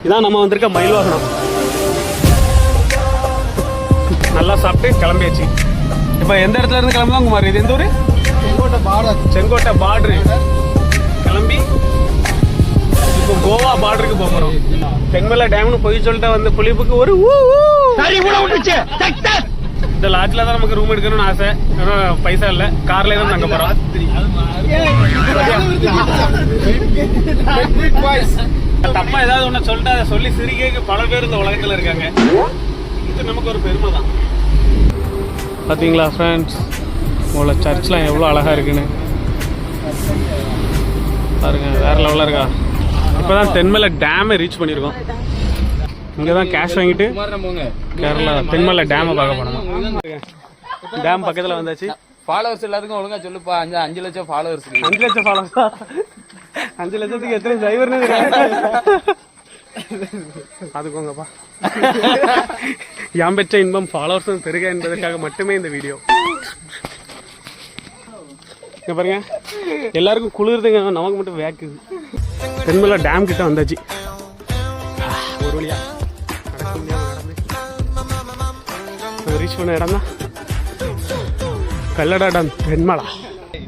இதான் நம்ம வந்திருக்க மயில் வாகனம் நல்லா சாப்பிட்டு கிளம்பியாச்சு இப்போ எந்த இடத்துல இருந்து கிளம்பலாம் குமார் இது எந்த ஊரு செங்கோட்டை பார்டரு கிளம்பி இப்போ கோவா பார்டருக்கு போக போறோம் தென்மலை டேம்னு போய் சொல்லிட்டு வந்த புளிப்புக்கு ஒரு. இந்த லாட்ஜ்ல தான் நமக்கு ரூம் எடுக்கணும்னு ஆசை ஆனா பைசா இல்ல கார்ல தான் தங்க போறோம் தப்பா. ஏதாவது ஒண்ணு சொல்லிட்டு அதை சொல்லி சிரிக்க பல பேர் இந்த உலகத்துல இருக்காங்க. இது நமக்கு ஒரு பெருமை தான் பாத்தீங்களா ஃப்ரெண்ட்ஸ் உங்களோட சர்ச்லாம் எவ்வளோ அழகா இருக்குன்னு. பாருங்க வேற லெவலில் இருக்கா? இப்போதான் தென்மலை டேமை ரீச் பண்ணியிருக்கோம் இங்கே தான் கேஷ் வாங்கிட்டு கேரளா தென்மலை டேமை பார்க்க போனோம். டேம் பக்கத்தில் வந்தாச்சு. ஃபாலோவர்ஸ் எல்லாத்துக்கும் ஒழுங்கா சொல்லுப்பா. அஞ்சு அஞ்சு லட்சம் ஃபாலோவர்ஸ் அஞ்சு லட்சம் ஃபாலோவர்ஸா அஞ்சு லட்சத்துக்கு எத்தனை டிரைவர்னு அதுக்கோங்கப்பா யாம் பெற்ற இன்பம் ஃபாலோவர்ஸும் பெருக என்பதற்காக மட்டுமே இந்த வீடியோ இங்க பாருங்க. எல்லாருக்கும் குளிருதுங்க. நமக்கு மட்டும் வேக்குது தென்மலை டேம் கிட்ட வந்தாச்சு. ஒரு வழியா. ரீச் பண்ண இடம் தான் கல்லடா டேம் தென்மலா.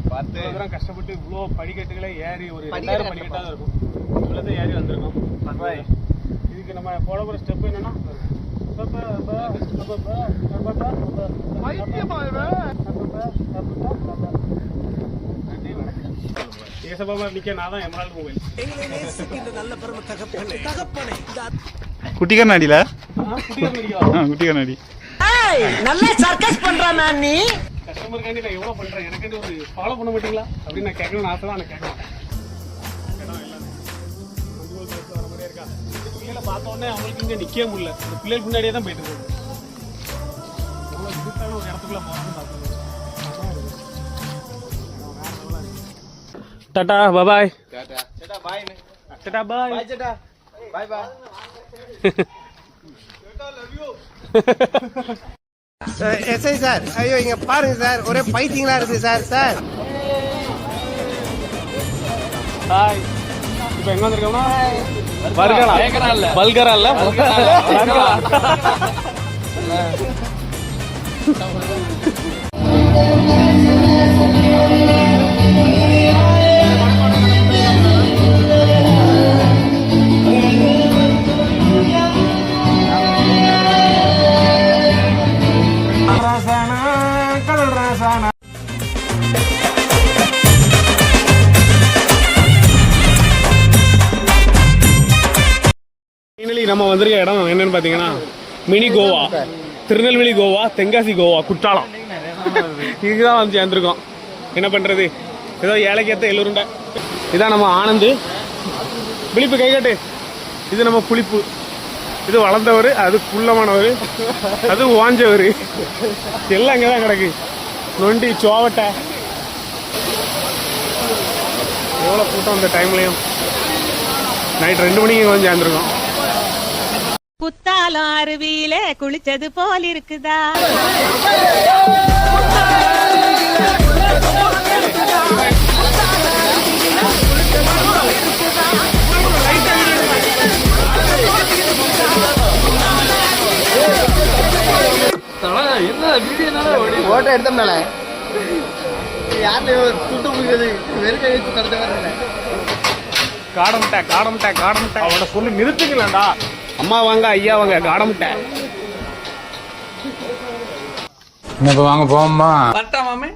பார்த்து கஷ்டப்பட்டு இவ்வளோ படிக்கட்டுகளை ஏறி ஒரு ரெண்டாயிரம் படிக்கட்டாக இருக்கும். இவ்வளோதான் ஏறி வந்திருக்கோம். இதுக்கு நம்ம போட போகிற ஸ்டெப் என்னன்னா ஏசபாபா நிக்க நான் தான் எமரால்டு மொபைல் குட்டி கண்ணாடியில குட்டி கண்ணாடி நல்ல சர்க்கஸ் பண்றான் நீ? கஸ்டமருக்காண்டி நான் எவ்வளோ பண்ணுறேன் எனக்காண்டி ஒரு ஃபாலோ பண்ண மாட்டீங்களா? அப்படின்னு நான் கேட்கணும்னு ஆசை தான் நான் கேட்க மாட்டேன் இடம் எல்லாமே. மஞ்சள் ரோட்ல வர மாதிரியே இருக்கா. இந்த பிள்ளைகளை பார்த்த உடனே அவங்களுக்கு இங்கே நிற்கவே முடியல. இந்த பிள்ளைகள் முன்னாடியே தான் போயிட்டு இருக்கு அவ்வளோ இருட்டான ஒரு இடத்துக்குள்ள போகிறோம்னு பார்த்தேன் tata bye tata. Bye bye bye SI sir. ஐயோ இங்க பாருங்க சார். ஒரே பைத்தியங்களா இருக்கு சார் சார். ஹாய். இப்போ எங்க வந்திருக்கோம்னா? பல்கரா. பயங்கரம் இல்ல. பல்கரா. இல்ல பல்கரா. ஃபைனலி நம்ம வந்திருக்க இடம் என்னன்னு பார்த்தீங்கன்னா மினி கோவா. திருநெல்வேலி கோவா தென்காசி கோவா குற்றாலம். இதுதான் வந்து சேர்ந்துருக்கோம். என்ன பண்ணுறது ஏதோ ஏழைக்கேத்த எள்ளுருண்டை. இதான் நம்ம ஆனந்து. விழிப்பு கைகட்டு இது நம்ம புளிப்பு. இது வளர்ந்தவர் அது குள்ளமானவர் அது வாஞ்சவர். எல்லாம் இங்கே தான் கிடக்கு. நொண்டி சோவட்டை. எவ்வளோ கூட்டம் அந்த டைம்லையும் நைட் ரெண்டு மணிக்கு இங்க வந்து சேர்ந்துருக்கோம். புத்தாலும் அருவியில குளிச்சது போல் இருக்குதா? என்ன போட்டோ எடுத்தோம்னால. யாருல துட்டு முடிக்கிறது வெறும் கை வச்சு வரல காடமுட்டை காடமுட்டை காடமுட்டை. அவனை சொல்லி அம்மா வாங்க ஐயா வாங்க காடமுட்டை. இப்போ வாங்க போவோமா வரட்டா மாமே